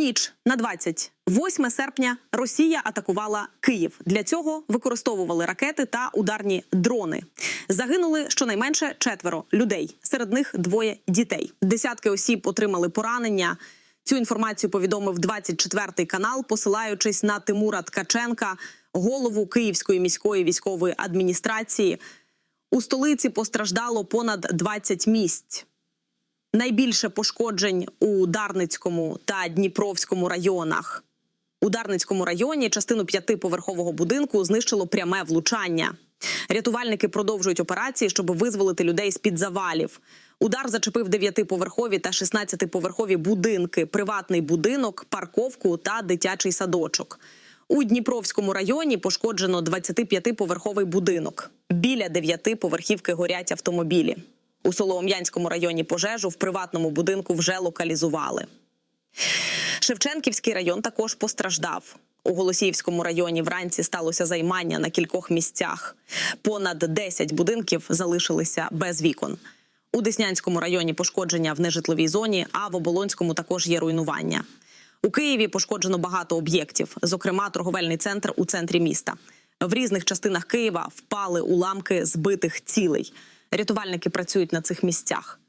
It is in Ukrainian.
ніч на 28 серпня Росія атакувала Київ. Для цього використовували ракети та ударні дрони. Загинули щонайменше четверо людей. Серед них двоє дітей. Десятки осіб отримали поранення. Цю інформацію повідомив 24-й канал, посилаючись на Тимура Ткаченка, голову Київської міської військової адміністрації. У столиці постраждало понад 20 місць. Найбільше пошкоджень у Дарницькому та Дніпровському районах. У Дарницькому районі частину п'ятиповерхового будинку знищило пряме влучання. Рятувальники продовжують операції, щоб визволити людей з під завалів. Удар зачепив дев'ятиповерхові та 16-поверхові будинки, приватний будинок, парковку та дитячий садочок. У Дніпровському районі пошкоджено 25-поверховий будинок. Біля дев'яти поверхівки горять автомобілі. У Солоом'янському районі пожежу в приватному будинку вже локалізували. Шевченківський район також постраждав. У Голосіївському районі вранці сталося займання на кількох місцях. Понад 10 будинків залишилися без вікон. У Деснянському районі пошкодження в нежитловій зоні, а в Оболонському також є руйнування. У Києві пошкоджено багато об'єктів, зокрема торговельний центр у центрі міста. В різних частинах Києва впали уламки збитих цілей. Рятувальники працюють на цих місцях.